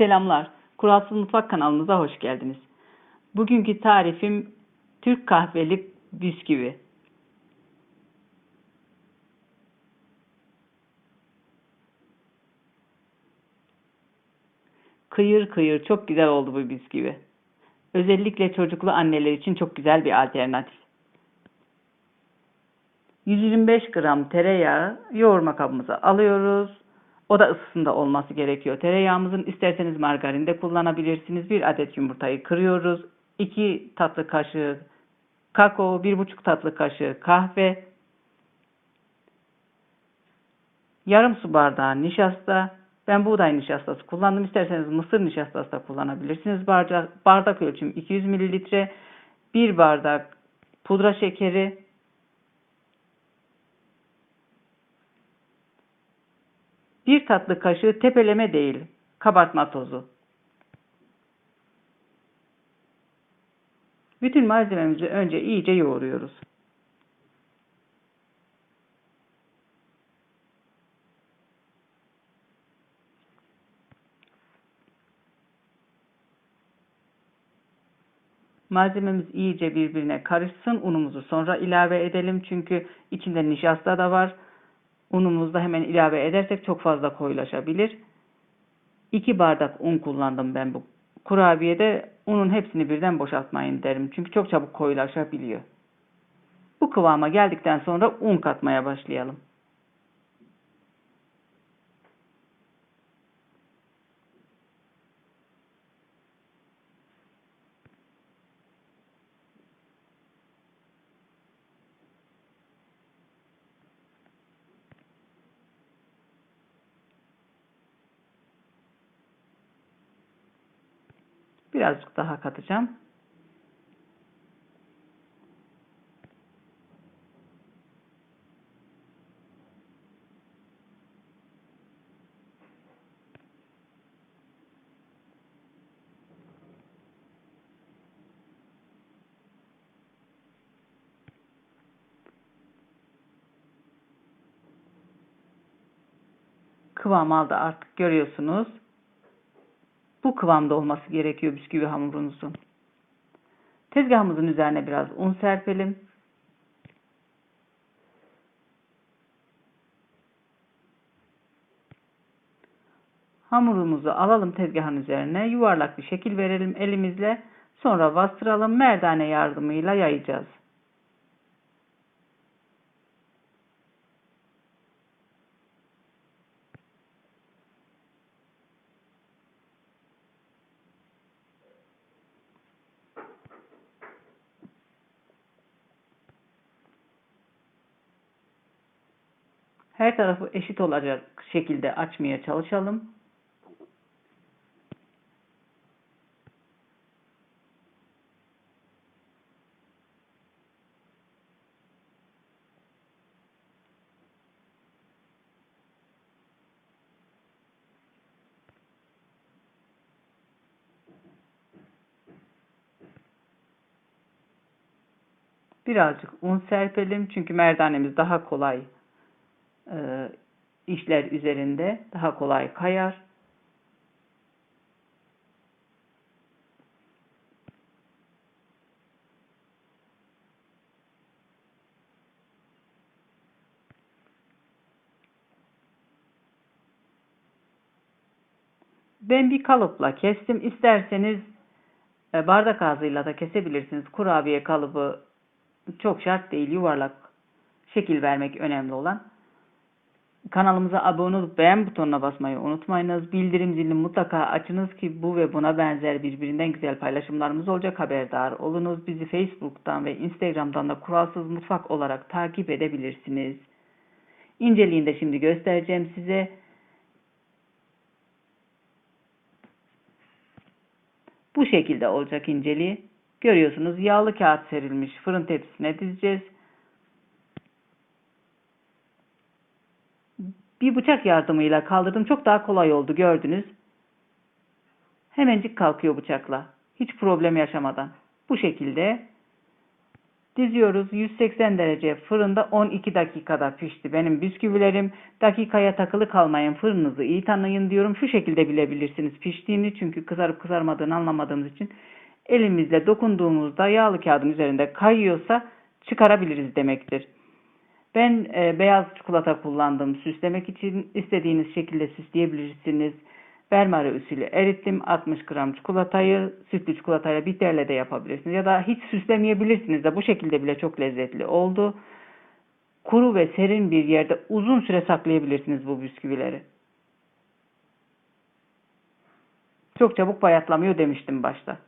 Selamlar. Kuralsız Mutfak kanalımıza hoş geldiniz. Bugünkü tarifim Türk kahveli bisküvi. Kıyır kıyır çok güzel oldu bu bisküvi. Özellikle çocuklu anneler için çok güzel bir alternatif. 125 gram tereyağı yoğurma kabımıza alıyoruz. Oda ısısında olması gerekiyor. Tereyağımızın isterseniz margarinde kullanabilirsiniz. Bir adet yumurtayı kırıyoruz. 2 tatlı kaşığı kakao, 1,5 tatlı kaşığı kahve, yarım su bardağı nişasta. Ben buğday nişastası kullandım. İsterseniz mısır nişastası da kullanabilirsiniz. Bardak, bardak ölçüm 200 mililitre. 1 bardak pudra şekeri, Bir tatlı kaşığı tepeleme değil, kabartma tozu. Bütün malzememizi önce iyice yoğuruyoruz. Malzememiz iyice birbirine karışsın. Unumuzu sonra ilave edelim. Çünkü içinde nişasta da var. Unumuzu da hemen ilave edersek çok fazla koyulaşabilir. 2 bardak un kullandım ben bu kurabiyede. Unun hepsini birden boşaltmayın derim. Çünkü çok çabuk koyulaşabiliyor. Bu kıvama geldikten sonra un katmaya başlayalım. Birazcık daha katacağım. Kıvam aldı artık görüyorsunuz. Bu kıvamda olması gerekiyor bisküvi hamurunuzun. Tezgahımızın üzerine biraz un serpelim. Hamurumuzu alalım tezgahın üzerine. Yuvarlak bir şekil verelim elimizle. Sonra bastıralım. Merdane yardımıyla yayacağız. Her tarafı eşit olacak şekilde açmaya çalışalım. Birazcık un serpelim çünkü merdanemiz daha kolay e, işler üzerinde daha kolay kayar. Ben bir kalıpla kestim. İsterseniz e, bardak ağzıyla da kesebilirsiniz. Kurabiye kalıbı çok şart değil. Yuvarlak şekil vermek önemli olan. Kanalımıza abone olup beğen butonuna basmayı unutmayınız. Bildirim zilini mutlaka açınız ki bu ve buna benzer birbirinden güzel paylaşımlarımız olacak haberdar olunuz. Bizi Facebook'tan ve Instagram'dan da kuralsız mutfak olarak takip edebilirsiniz. İnceliğini de şimdi göstereceğim size. Bu şekilde olacak inceliği. Görüyorsunuz yağlı kağıt serilmiş fırın tepsisine dizeceğiz. Bir bıçak yardımıyla kaldırdım. Çok daha kolay oldu gördünüz. Hemencik kalkıyor bıçakla. Hiç problem yaşamadan. Bu şekilde Diziyoruz 180 derece fırında 12 dakikada pişti. Benim bisküvilerim dakikaya takılı kalmayın fırınınızı iyi tanıyın diyorum. Şu şekilde bilebilirsiniz piştiğini çünkü kızarıp kızarmadığını anlamadığımız için elimizle dokunduğumuzda yağlı kağıdın üzerinde kayıyorsa çıkarabiliriz demektir. Ben e, beyaz çikolata kullandım süslemek için. istediğiniz şekilde süsleyebilirsiniz. Bermari usulü erittim. 60 gram çikolatayı sütlü çikolatayla bitterle de yapabilirsiniz. Ya da hiç süslemeyebilirsiniz de bu şekilde bile çok lezzetli oldu. Kuru ve serin bir yerde uzun süre saklayabilirsiniz bu bisküvileri. Çok çabuk bayatlamıyor demiştim başta.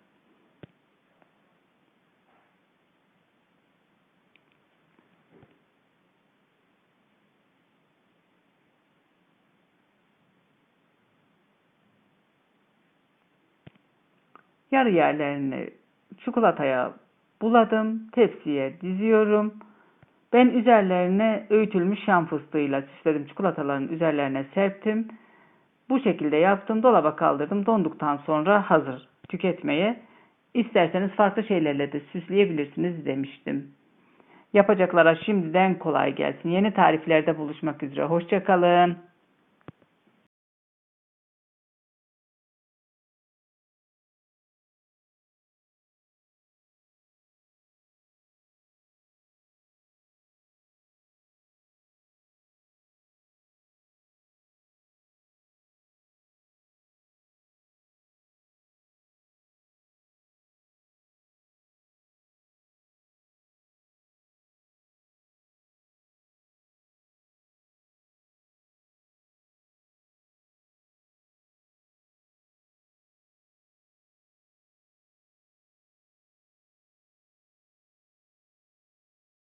Yarı yerlerini çikolataya buladım. Tepsiye diziyorum. Ben üzerlerine öğütülmüş şam fıstığıyla süsledim. Çikolataların üzerlerine serptim. Bu şekilde yaptım. Dolaba kaldırdım. Donduktan sonra hazır tüketmeye. İsterseniz farklı şeylerle de süsleyebilirsiniz demiştim. Yapacaklara şimdiden kolay gelsin. Yeni tariflerde buluşmak üzere. Hoşçakalın.